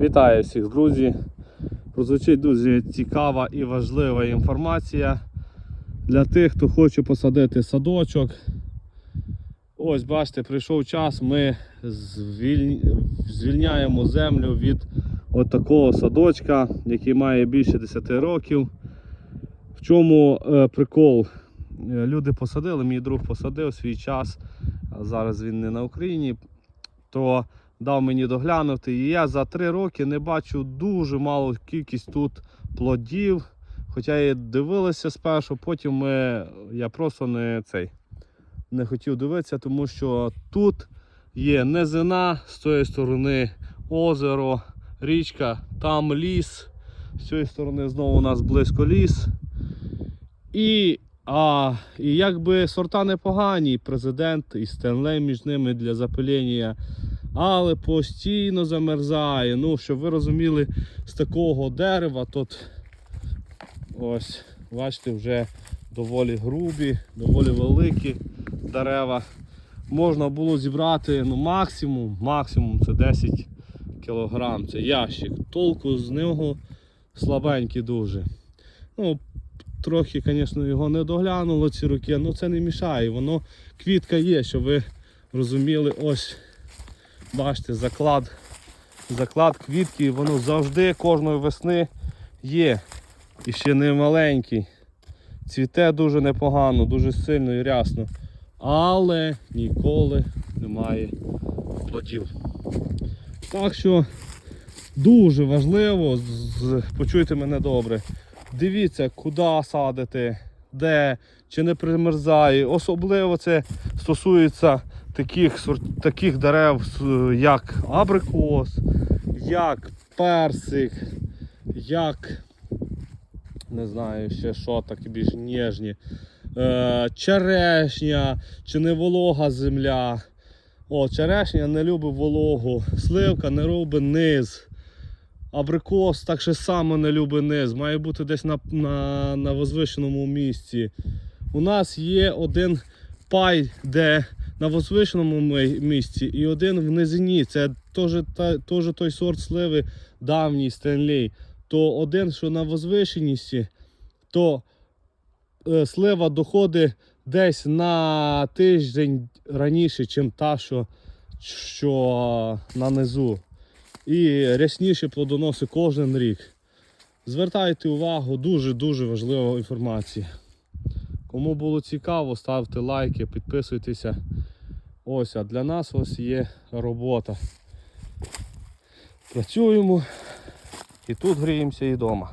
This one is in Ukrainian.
Вітаю всіх, друзі! Прозвучить дуже цікава і важлива інформація для тих, хто хоче посадити садочок. Ось, бачите, прийшов час, ми звіль- звільняємо землю від от такого садочка, який має більше 10 років. В чому е, прикол? Е, Люди посадили, мій друг посадив свій час, а зараз він не на Україні, то дав мені доглянути. І я за 3 роки не бачу дуже малу кількість тут плодів. Хоча і дивилися спершу, потім ми, я просто не цей не хотів дивитися, тому що тут є низина, з цієї сторони озеро, річка, там ліс, з цієї сторони знову у нас близько ліс. І, а, і якби сорта непогані, президент і Стенлей між ними для запилення, але постійно замерзає. Ну, щоб ви розуміли, з такого дерева тут ось, бачите, вже доволі грубі, доволі великі дерева. Можна було зібрати ну, максимум, максимум це 10 кг, це ящик. Толку з нього слабенький дуже. Ну, трохи, звісно, його не доглянуло ці роки, але це не мішає. Воно квітка є, щоб ви розуміли, ось бачите, заклад, заклад квітки, воно завжди кожної весни є. І ще не маленький. Цвіте дуже непогано, дуже сильно і рясно. Але ніколи немає плодів. Так що дуже важливо, почуйте мене добре. Дивіться, куди садити, де, чи не примерзає. Особливо це стосується таких, таких дерев, як абрикос, як персик, як не знаю ще що таке більш ніжні. Е, черешня, чи не волога земля. О, черешня не любить вологу, сливка не робить низ. Абрикос так же само не любить низ, має бути десь на, на, на возвишеному місці. У нас є один пай, де на возвишеному ми- місці, і один в низині. Це теж, та, той сорт сливи давній Стенлей. То один, що на возвишеності, то е, слива доходить десь на тиждень раніше, ніж та, що, що на низу. І рясніші плодоноси кожен рік. Звертайте увагу, дуже-дуже важлива інформація. Кому було цікаво, ставте лайки, підписуйтеся. Ось, а для нас ось є робота. Працюємо і тут гріємося і вдома.